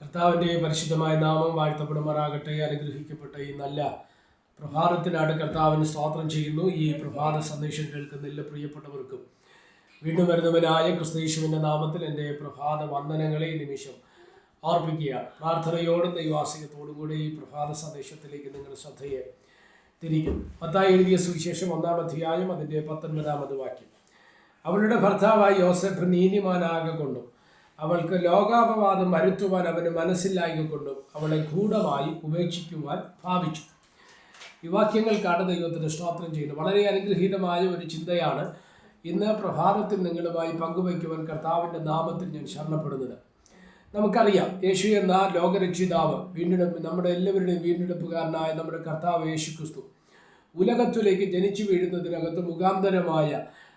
കർത്താവിന്റെ പരിശുദ്ധമായ നാമം വാഴ്ത്തപ്പെടുമാറാകട്ടെ അനുഗ്രഹിക്കപ്പെട്ട ഈ നല്ല പ്രഭാതത്തിനാണ് കർത്താവിന് സ്വാതന്ത്ര്യം ചെയ്യുന്നു. ഈ പ്രഭാത സന്ദേശം കേൾക്കുന്ന എല്ലാ പ്രിയപ്പെട്ടവർക്കും വീണ്ടും വരുന്നവനായ ക്രിസ്തീശുവിന്റെ നാമത്തിൽ എന്റെ പ്രഭാത വന്ദനങ്ങളെ നിമിഷം ഓർപ്പിക്കുക പ്രാർത്ഥനയോടും ദൈവാസികത്തോടും കൂടി ഈ പ്രഭാത സന്ദേശത്തിലേക്ക് നിങ്ങളുടെ ശ്രദ്ധയെ തിരിക്കും. പത്തായി എഴുതിയ സുവിശേഷം ഒന്നാം അധ്യായം അതിന്റെ പത്തൊൻപതാമത് വാക്യം. അവളുടെ ഭർത്താവായി യോസഫ് നീതിമാനാകെ കൊണ്ടും അവൾക്ക് ലോകാപവാദം വരുത്തുവാൻ അവന് മനസ്സിലായിക്കൊണ്ടും അവളെ ഗൂഢമായി ഉപേക്ഷിക്കുവാൻ ഭാവിച്ചു. ഈ വാക്യങ്ങൾക്കാണ് ദൈവത്തിന് സ്തോത്രം ചെയ്യുന്നത് വളരെ അനുഗ്രഹീതമായ ഒരു ചിന്തയാണ് ഇന്ന് പ്രഭാതത്തിൽ നിങ്ങളുമായി പങ്കുവയ്ക്കുവാൻ കർത്താവിന്റെ നാമത്തിൽ ഞാൻ ശരണപ്പെടുന്നത്. നമുക്കറിയാം യേശു എന്ന ലോകരക്ഷിതാവ് വീണ്ടെടുപ്പ് നമ്മുടെ എല്ലാവരുടെയും വീണ്ടെടുപ്പുകാരനായ നമ്മുടെ കർത്താവ് യേശു ക്രിസ്തു ഉലകത്തിലേക്ക് ജനിച്ചു വീഴുന്നതിനകത്ത് മുഖാന്തരമായ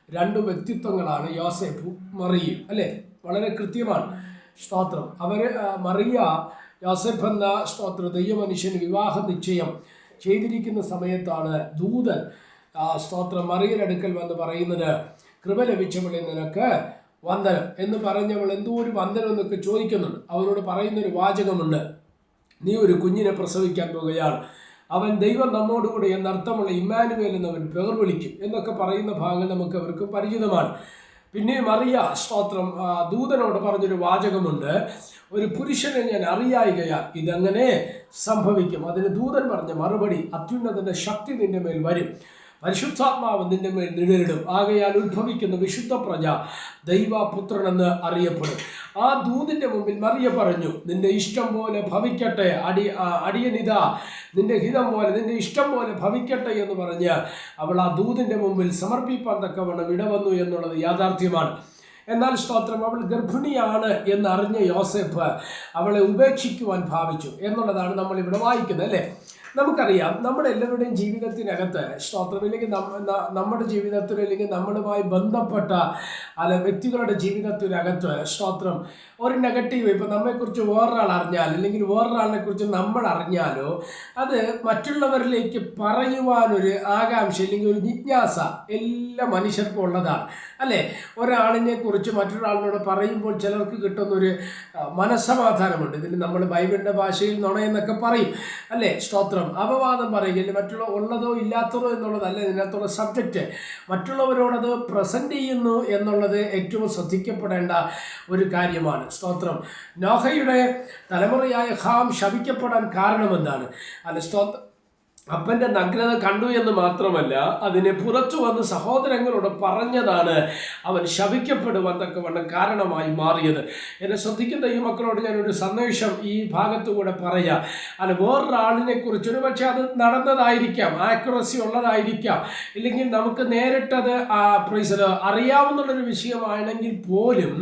രണ്ട് വ്യക്തിത്വങ്ങളാണ് യോസെഫും മറിയും അല്ലേ? വളരെ കൃത്യമാണ്. സ്തോത്രം. അവർ മറിയ യോസെഫ് എന്ന സ്തോത്ര ദൈവമനുഷ്യന് വിവാഹ നിശ്ചയം ചെയ്തിരിക്കുന്ന സമയത്താണ് ദൂതൻ സ്തോത്രം അടുക്കൽ വന്ന് പറയുന്നത് കൃപ ലഭിച്ചവളെ നിനക്ക് വന്ദനം. എന്ന് പറഞ്ഞവൾ എന്തോ ഒരു വന്ദനം എന്നൊക്കെ ചോദിക്കുന്നുണ്ട്. അവരോട് പറയുന്നൊരു വാചകമുണ്ട്. നീ ഒരു കുഞ്ഞിനെ പ്രസവിക്കാൻ പോകുകയാണ്. അവൻ ദൈവം നമ്മോടുകൂടെ എന്നർത്ഥമുള്ള ഇമ്മാനുവേൽ എന്നവൻ പേർ വിളിക്കും എന്നൊക്കെ പറയുന്ന ഭാഗം നമുക്ക് അവർക്ക് പരിചിതമാണ്. പിന്നെ മറിയ സ്തോത്രം. ദൂതനോട് പറഞ്ഞൊരു വാചകമുണ്ട്. ഒരു പുരുഷനെ ഞാൻ അറിയായികയാൽ ഇതങ്ങനെ സംഭവിക്കും. അതിന് ദൂതൻ പറഞ്ഞ മറുപടി അത്യുന്നതന്റെ ശക്തി നിന്റെ മേൽ വരും. പരിശുദ്ധാത്മാവ് നിന്റെ മേൽ നിഴലിടും. ആകയാൽ ഉത്ഭവിക്കുന്ന വിശുദ്ധ പ്രജ ദൈവപുത്രനെന്ന് അറിയപ്പെടും. ആ ദൂതിന്റെ മുമ്പിൽ മറിയ പറഞ്ഞു നിന്റെ ഇഷ്ടം പോലെ ഭവിക്കട്ടെ അടി അടിയനിതാ. നിന്റെ ഹിതം പോലെ നിന്റെ ഇഷ്ടം പോലെ ഭവിക്കട്ടെ എന്ന് പറഞ്ഞ് അവൾ ആ ദൂതിന്റെ മുമ്പിൽ സമർപ്പിപ്പാൻ തക്കവണ്ണം ഇടവന്നു എന്നുള്ളത് യാഥാർത്ഥ്യമാണ്. എന്നാൽ സ്തോത്രം അവൾ ഗർഭിണിയാണ് എന്നറിഞ്ഞ യോസെഫ് അവളെ ഉപേക്ഷിക്കുവാൻ ഭാവിച്ചു എന്നുള്ളതാണ് നമ്മൾ ഇവിടെ വായിക്കുന്നത് അല്ലേ? നമുക്കറിയാം നമ്മുടെ എല്ലാവരുടെയും ജീവിതത്തിനകത്ത് സ്തോത്രം അല്ലെങ്കിൽ നമ്മുടെ ജീവിതത്തിൽ അല്ലെങ്കിൽ നമ്മളുമായി ബന്ധപ്പെട്ട അല്ല വ്യക്തികളുടെ ജീവിതത്തിനകത്ത് സ്തോത്രം ഒരു നെഗറ്റീവ് ഇപ്പം നമ്മെക്കുറിച്ച് വേറൊരാൾ അറിഞ്ഞാൽ അല്ലെങ്കിൽ വേറൊരാളിനെ കുറിച്ച് നമ്മൾ അറിഞ്ഞാലോ അത് മറ്റുള്ളവരിലേക്ക് പറയുവാനൊരു ആകാംക്ഷ അല്ലെങ്കിൽ ഒരു ജിജ്ഞാസ എല്ലാ മനുഷ്യർക്കും ഉള്ളതാണ്. അല്ലേ? ഒരാളിനെ കുറിച്ച് മറ്റൊരാളിനോട് പറയുമ്പോൾ ചിലർക്ക് കിട്ടുന്നൊരു മനസ്സമാധാനമുണ്ട്. ഇതിന് നമ്മൾ ബൈബിളിന്റെ ഭാഷയിൽ നുണയെന്നൊക്കെ പറയും. അല്ലേ? സ്തോത്രം അപവാദം പറയുകയില്ല. മറ്റുള്ള ഉള്ളതോ ഇല്ലാത്തതോ എന്നുള്ളതല്ല ഇതിനകത്തുള്ള സബ്ജക്റ്റ് മറ്റുള്ളവരോടത് പ്രസന്റ് ചെയ്യുന്നു എന്നുള്ളത് ഏറ്റവും ശ്രദ്ധിക്കപ്പെടേണ്ട ഒരു കാര്യമാണ്. സ്തോത്രം. നോഹയുടെ തലമുറയായ ഹാം ശപിക്കപ്പെടാൻ കാരണമെന്താണ്? അല്ല സ്തോത്രം അപ്പന്റെ നഗ്നത കണ്ടു എന്ന് മാത്രമല്ല അതിനെ പുറത്തു വന്ന് സഹോദരങ്ങളോട് പറഞ്ഞതാണ് അവൻ ശപിക്കപ്പെടുവാൻ തക്കവണ്ണം കാരണമായി മാറിയത്. എന്നെ ശ്രദ്ധിക്കുന്ന ഈ മക്കളോട് ഞാനൊരു സന്ദേശം ഈ ഭാഗത്തുകൂടെ പറയാം. അല്ല വേറൊരാളിനെ കുറിച്ച് ഒരു പക്ഷേ അത് നടന്നതായിരിക്കാം ആക്യുറസി ഉള്ളതായിരിക്കാം. ഇല്ലെങ്കിൽ നമുക്ക് നേരിട്ടത് പ്രൈസത് അറിയാവുന്നുള്ളൊരു വിഷയമാണെങ്കിൽ പോലും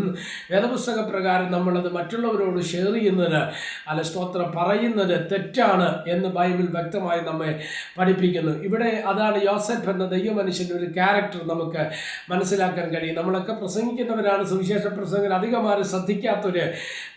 വേദപുസ്തക പ്രകാരം നമ്മളത് മറ്റുള്ളവരോട് ഷെയർ ചെയ്യുന്നത് അല്ല സ്തോത്രം പറയുന്നത് തെറ്റാണ് എന്ന് ബൈബിൾ വ്യക്തമായി നമ്മെ പഠിപ്പിക്കുന്നു. ഇവിടെ അതാണ് യോസഫ് എന്ന ദൈവമനുഷ്യന്റെ ഒരു ക്യാരക്ടർ നമുക്ക് മനസ്സിലാക്കാൻ കഴിയും. നമ്മളൊക്കെ പ്രസംഗിക്കുന്നവരാണ് സുവിശേഷ പ്രസംഗം അധികമാരും ശ്രദ്ധിക്കാത്തൊരു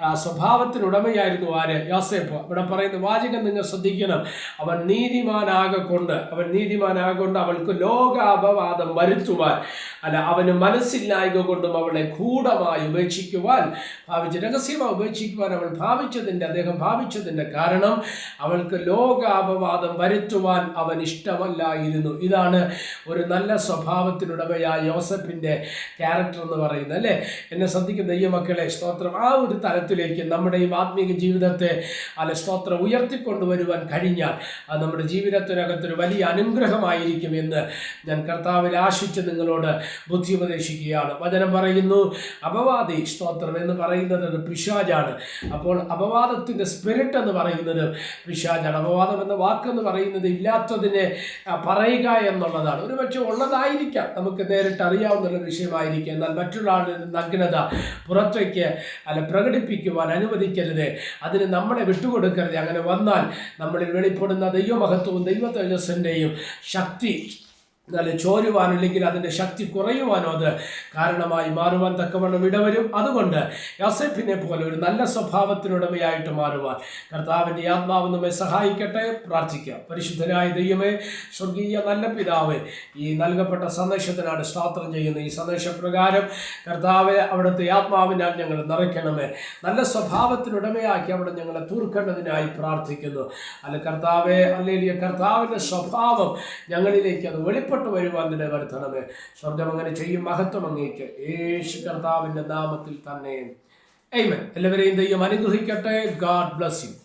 ആ, സ്വഭാവത്തിനുടമയായിരുന്നു ആര്? യോസേഫ്. ഇവിടെ പറയുന്ന വാചകം നിങ്ങൾ ശ്രദ്ധിക്കണം. അവൻ നീതിമാനാകെ കൊണ്ട് അവൻ നീതിമാനാകെ കൊണ്ട് അവൾക്ക് ലോകാപവാദം വരുത്തുവാൻ അല്ല അവന് മനസ്സില്ലായ്മ കൊണ്ടും അവളെ ഗൂഢമായി ഉപേക്ഷിക്കുവാൻ ഭാവിച്ച് രഹസ്യമായി ഉപേക്ഷിക്കുവാൻ അവൾ ഭാവിച്ചതിന്റെ അദ്ദേഹം ഭാവിച്ചതിന്റെ കാരണം അവൾക്ക് ലോകാപവാദം വരുത്തുവാൻ അവൻ ഇഷ്ടമല്ലായിരുന്നു. ഇതാണ് ഒരു നല്ല സ്വഭാവത്തിനുടമയായ യോസഫിന്റെ ക്യാരക്ടർ എന്ന് പറയുന്നത് അല്ലേ? എന്നെ ശ്രദ്ധിക്കുന്ന ദൈവമക്കളെ സ്തോത്രം. ആ ഒരു തലത്തിലേക്ക് നമ്മുടെ ഈ ആത്മീക ജീവിതത്തെ അല്ല സ്തോത്രം ഉയർത്തിക്കൊണ്ടുവരുവാൻ കഴിഞ്ഞാൽ അത് നമ്മുടെ ജീവിതത്തിനകത്തൊരു വലിയ അനുഗ്രഹമായിരിക്കും എന്ന് ഞാൻ കർത്താവിൽ ആശിച്ച് നിങ്ങളോട് ബുദ്ധി ഉപദേശിക്കുകയാണ് വചനം പറയുന്നു അപവാദി സ്തോത്രം എന്ന് പറയുന്നത് ഒരു പിശാജാണ് അപ്പോൾ അപവാദത്തിന്റെ സ്പിരിറ്റ് എന്ന് പറയുന്നത് പിശാജാണ് അപവാദം എന്ന വാക്കെന്ന് പറയുന്നത് ഇല്ലാത്തതിനെ പറയുക എന്നുള്ളതാണ്. ഒരുപക്ഷെ ഉള്ളതായിരിക്കാം. നമുക്ക് നേരിട്ട് അറിയാവുന്ന വിഷയമായിരിക്കാം. എന്നാൽ മറ്റുള്ള ആളുടെ നഗ്നത പുറത്തേക്ക് അല്ല പ്രകടിപ്പിക്കുവാൻ അനുവദിക്കരുത്. അതിന് നമ്മളെ വിട്ടുകൊടുക്കരുത്. അങ്ങനെ വന്നാൽ നമ്മളിൽ വെളിപ്പെടുന്ന ദൈവമഹത്വവും ദൈവ തേജസ്സിന്റെയും ശക്തി നല്ല ചോരുവാനില്ലെങ്കിൽ അതിന്റെ ശക്തി കുറയുവാനോ അത് കാരണമായി മാറുവാൻ തക്കവണ്ണം ഇടവരും. അതുകൊണ്ട് യോസെഫിനെ പോലെ ഒരു നല്ല സ്വഭാവത്തിനുടമയായിട്ട് മാറുവാൻ കർത്താവിന്റെ ആത്മാവ് നമ്മെ സഹായിക്കട്ടെ. പ്രാർത്ഥിക്കാം. പരിശുദ്ധനായ ദൈവമേ സ്വർഗീയ നല്ല പിതാവ് ഈ നൽകപ്പെട്ട സന്ദേശത്തിനാണ് സ്വാത്രം ചെയ്യുന്നത് ഈ സന്ദേശപ്രകാരം കർത്താവ് അവിടുത്തെ ആത്മാവിനാൽ ഞങ്ങൾ നിറയ്ക്കണമേ. നല്ല സ്വഭാവത്തിനുടമയാക്കി അവിടെ ഞങ്ങളെ തീർക്കേണ്ടതിനായി പ്രാർത്ഥിക്കുന്നു. അല്ല കർത്താവെ അല്ലെങ്കിൽ കർത്താവിന്റെ സ്വഭാവം ഞങ്ങളിലേക്ക് അത് വെളിപ്പെട്ടു വരുവാൻ നിന്നെ വരുത്തണമേ. സ്വർഗം അങ്ങനെ ചെയ്യും മഹത്വം അങ്ങേക്ക്. യേശു കർത്താവിന്റെ നാമത്തിൽ തന്നെ. എയ്മൻ എല്ലാവരെയും ദൈവം അനുഗ്രഹിക്കട്ടെ. God bless you